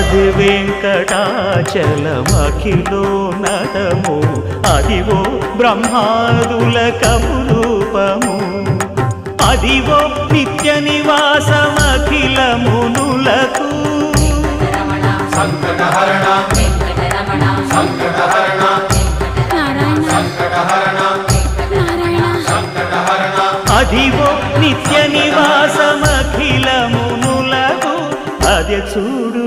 అది వెంకటాచలమఖిలో నటము. అదివో బ్రహ్మాదుల కపురూపము. అదివో నిత్య నివాసమఖిల మునులకు రమణ సంకటహరణ సంకటహరణ అదివో నిత్య నివాసమఖిల మునులకు అదే చూడు